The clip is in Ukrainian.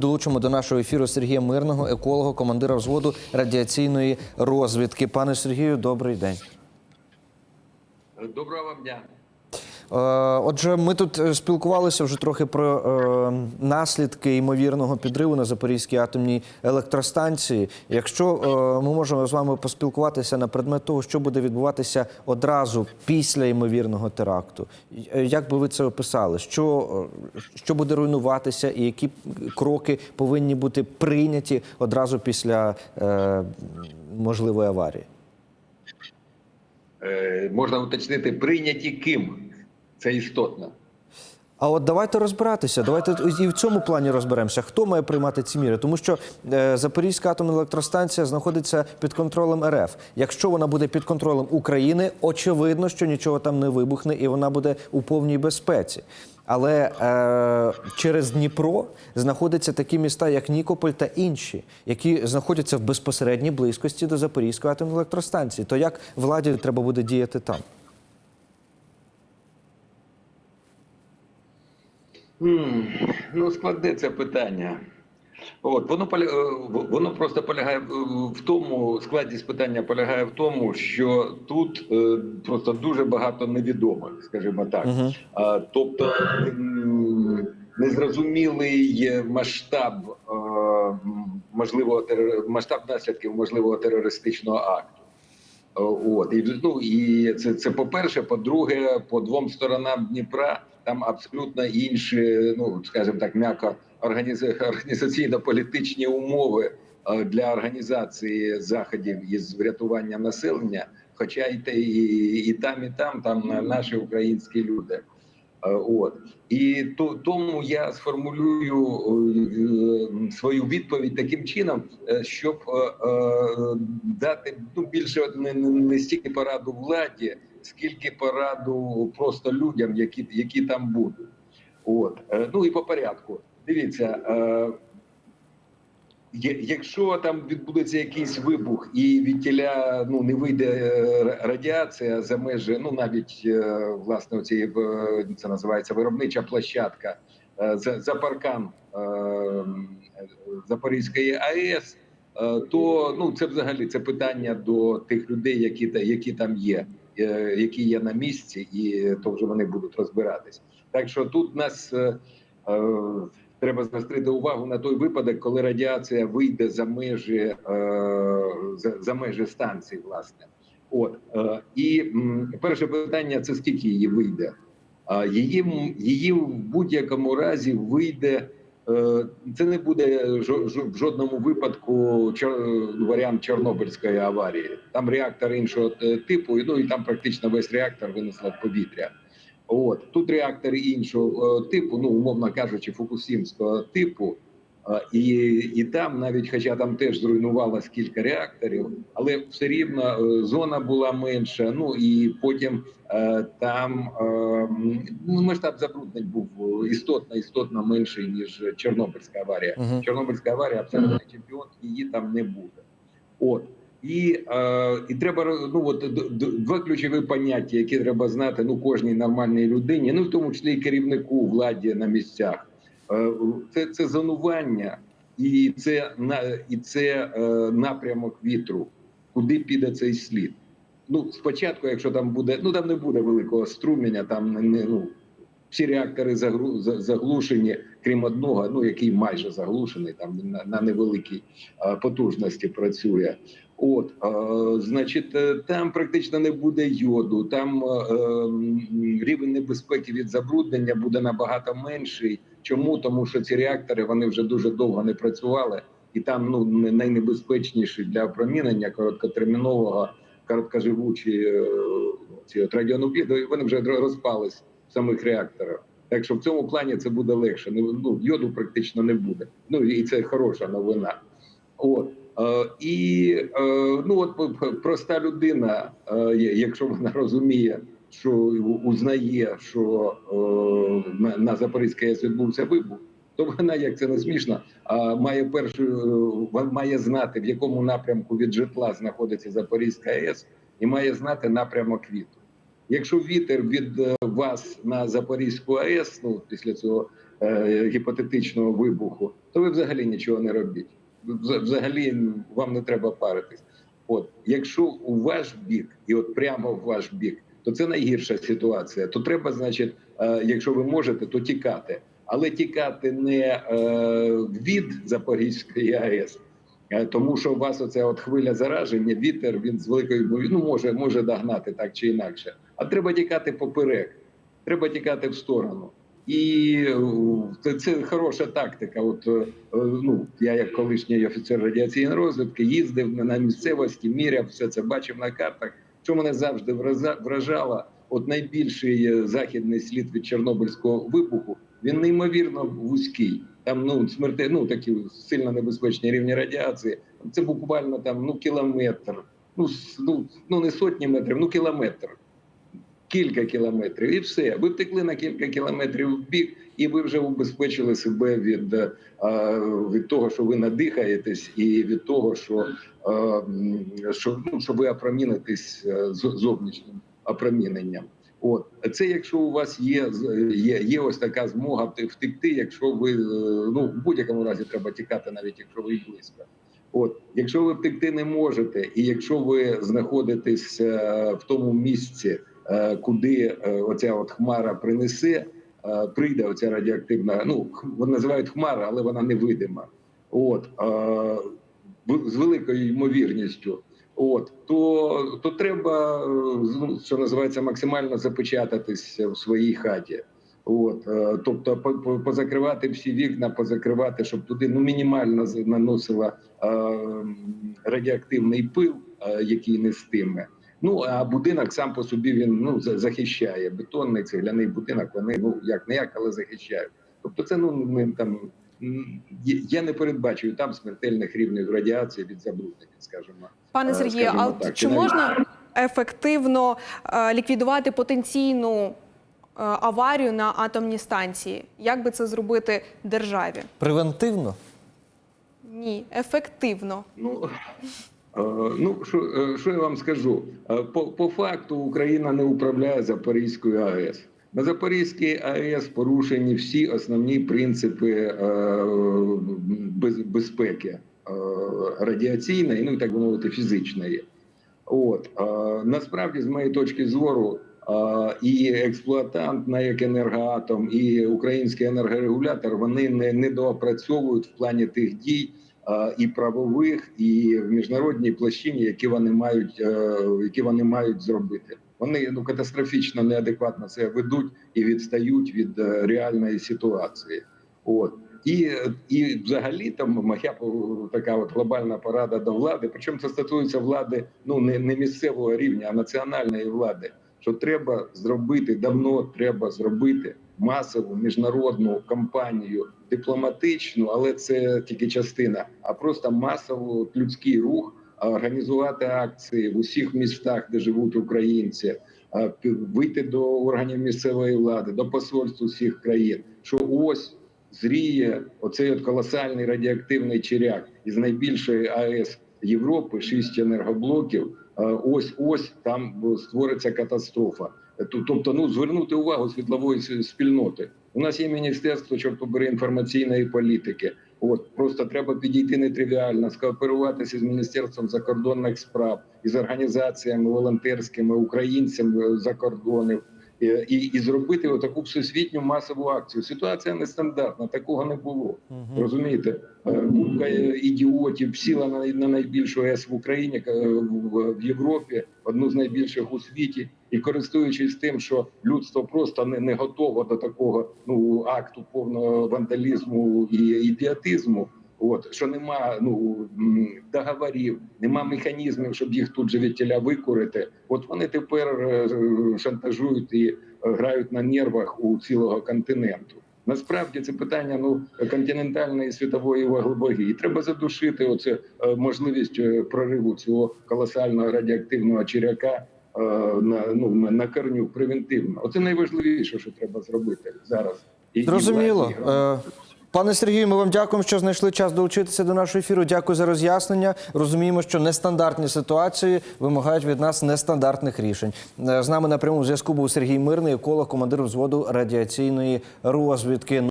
долучимо до нашого ефіру Сергія Мирного, еколога, командира взводу радіаційної розвідки. Пане Сергію, добрий день. Доброго вам дня. Е, Отже, ми тут е, спілкувалися вже трохи про е, наслідки ймовірного підриву на Запорізькій атомній електростанції. Якщо ми можемо з вами поспілкуватися на предмет того, що буде відбуватися одразу після ймовірного теракту, як би ви це описали? Що, що буде руйнуватися, і які кроки повинні бути прийняті одразу після можливої аварії? Можна уточнити, прийняті ким? Це істотно. А от давайте розбиратися. Давайте і в цьому плані розберемося. Хто має приймати ці міри? Тому що е, Запорізька атомна електростанція знаходиться під контролем РФ. Якщо вона буде під контролем України, очевидно, що нічого там не вибухне, і вона буде у повній безпеці. Але е, через Дніпро знаходяться такі міста, як Нікополь та інші, які знаходяться в безпосередній близькості до Запорізької атомної електростанції. То як владі треба буде діяти там? Ну, складне це питання. От воно е, воно просто полягає в- тому, складність питання полягає в тому, що тут е, просто дуже багато невідомих, скажімо так. Мгм. А, тобто незрозумілий масштаб е, можливого масштаб наслідків можливого терористичного акту. Е, От і ну і це, це по-перше. По-друге, по двом сторонам Дніпра там абсолютно інші, ну скажімо так, м'яко організа- організаційно-політичні умови е, для організації заходів із врятування населення. Хоча і, те, і, і там, і там, там наші українські люди. Е, От і то тому я сформулюю е, свою відповідь таким чином, е, щоб е, е, дати ну більше не, не, стільки пораду владі, скільки пораду просто людям, які, які там будуть. От Е, ну і по порядку. Дивіться, е, якщо там відбудеться якийсь вибух і від тіля ну не вийде е, радіація за межі, ну навіть е, власне цієї це називається виробнича площадка е, за, за паркан е, Запорізької АЕС, е, то ну це взагалі це питання до тих людей, які та які там є, е, які є на місці, і то вже вони будуть розбиратись. Так що тут нас е, е, треба зострити увагу на той випадок, коли радіація вийде за межі е, за, за межі станції, власне. От е, і перше питання: це скільки її вийде? Її її в будь-якому разі вийде. е, Це не буде в жодному випадку варіант Чорнобильської аварії. Там реактор іншого типу, ну і там практично весь реактор винесло в повітря. От тут реактори іншого е, типу, ну умовно кажучи, фукусімського типу. Е, І, і там, навіть хоча там теж зруйнувалось кілька реакторів, але все рівно е, зона була менша. Ну і потім там ну, масштаб забруднень був істотно істотно менший ніж Чорнобильська аварія. Мгм. Чорнобильська аварія абсолютно чемпіон, її там не буде. От і, е, і треба ну от два ключові поняття, які треба знати ну кожній нормальній людині, ну в тому числі і керівнику владі на місцях. Е, Це, це зонування, і це на і це е, напрямок вітру, куди піде цей слід. Ну спочатку, якщо там буде, ну там не буде великого струміння, там не- ну всі реактори заглушені, крім одного, ну який майже заглушений, там на, на невеликій е, потужності працює. От, е, значить, е, там практично не буде йоду, там е, рівень небезпеки від забруднення буде набагато менший. Чому? Тому що ці реактори вони вже дуже довго не працювали, і там ну не- найнебезпечніші для опромінення короткотермінового, короткоживучі е, ці от радіонукліди, вони вже розпались в самих реакторах. Так що в цьому плані це буде легше. Ну, йоду практично не буде. Ну і це хороша новина. От. Е, і е, ну от проста людина, е, якщо вона розуміє, що узнає, що на, Запорізькій АЕС відбувся вибух, то вона, як це не смішно, має першу е, має знати, в якому напрямку від житла знаходиться Запорізька АЕС, і має знати напрямок вітру. Якщо вітер від е, вас на Запорізьку АЕС, ну після цього е, гіпотетичного вибуху, то ви взагалі нічого не робіть. Взагалі вам не треба паритись. От, якщо у ваш бік, і от прямо в ваш бік, то це найгірша ситуація. То треба, значить, е, якщо ви можете, то тікати. Але тікати не е, від Запорізької АЕС, тому що у вас оця от хвиля зараження, вітер він з великою ну, може, може догнати так чи інакше. А треба тікати поперек, треба тікати в сторону. І е, це, хороша тактика. От е, ну я, як колишній офіцер радіаційної розвідки, їздив на- місцевості, міряв все це, бачив на картах. Що мене завжди вражало, от найбільший е, західний слід від Чорнобильського вибуху, він неймовірно вузький. Там ну смерти, ну такі сильно небезпечні рівні радіації. Це буквально там ну кілометр, ну ну, ну не сотні метрів, ну кілометр кілька кілометрів, і все. Ви втекли на кілька кілометрів в бік, і ви вже убезпечили себе від, е, від того, що ви надихаєтесь, і від того, що, е, що, ну, що ви опромінитесь е, зовнішнім опроміненням. От це якщо у вас є є, є ось така змога втекти, якщо ви е, ну в будь-якому разі треба тікати, навіть якщо ви близько. От, якщо ви втекти не можете, і якщо ви знаходитесь е, в тому місці, е, куди оця от хмара принесе, прийде оця радіоактивна. Ну вони називають хмара, але вона невидима. От з великою ймовірністю. От то, то треба, е, ну, що називається, максимально запечататись в своїй хаті. От, е, тобто, по- по- позакривати всі вікна, позакривати, щоб туди ну мінімально наносила е, радіоактивний пил, який нестиме. Ну а будинок сам по собі він ну захищає. Бетонний цегляний будинок. Вони ну як не як, але захищають. Тобто, це ну ми там я не передбачую там смертельних рівнів радіації від забруднення, скажімо. Пане Е, Сергію, а так, чи можна ефективно е, ліквідувати потенційну е, аварію на атомній станції? Як би це зробити державі? Превентивно? Ні, ефективно. Ну, е, ну що, е, що я вам скажу? Е, По, по факту Україна не управляє Запорізькою АЕС. На Запорізькій АЕС порушені всі основні принципи е, безпеки е, радіаційної, ну так би мовити, фізичної. От е, насправді, з моєї точки зору, і експлуатант на як енергоатом, і український енергорегулятор вони не, не доопрацьовують в плані тих дій і правових, і в міжнародній площині, які вони мають, які вони мають зробити. Вони ну катастрофічно неадекватно це ведуть і відстають від е, реальної ситуації. От і, і взагалі там моя така от глобальна порада до влади. Причому це стосується влади ну не, не місцевого рівня, а національної влади. Що треба зробити давно, треба зробити масову міжнародну кампанію дипломатичну, але це тільки частина, а просто масово людський рух, організувати акції в усіх містах, де живуть українці, а, вийти до органів місцевої влади, до посольств усіх країн. Що ось зріє оцей от колосальний радіоактивний черяк із найбільшої АЕС Європи, шість енергоблоків. Е, Ось ось там е, створиться катастрофа. Е, Тобто, ну звернути увагу світлової спільноти. У нас є міністерство, чорт побери інформаційної політики. От просто треба підійти нетривіально, скооперуватися з міністерством закордонних справ із організаціями волонтерськими, українцями за кордонів. Е, І, і зробити отаку всесвітню масову акцію. Ситуація нестандартна, такого не було. Розумієте, Е, купка е, ідіотів сіла на, на найбільшу ЕС в Україні в, в Європі, одну з найбільших у світі, і користуючись тим, що людство просто не, не готово до такого ну акту повного вандалізму і ідіотизму. От що нема ну договорів, нема механізмів, щоб їх тут же від тіля викурити. От вони тепер е, шантажують і е, грають на нервах у цілого континенту. Насправді це питання ну континентальної світової ваги. І треба задушити оце е, можливість прориву цього колосального радіоактивного черяка на ну на- корню превентивно. Оце найважливіше, що треба зробити зараз. І- Зрозуміло. і Пане Сергію, ми вам дякуємо, що знайшли час долучитися до нашого ефіру. Дякую за роз'яснення. Розуміємо, що нестандартні ситуації вимагають від нас нестандартних рішень. Е, З нами на прямому зв'язку був Сергій Мирний, еколог, командир взводу радіаційної розвідки.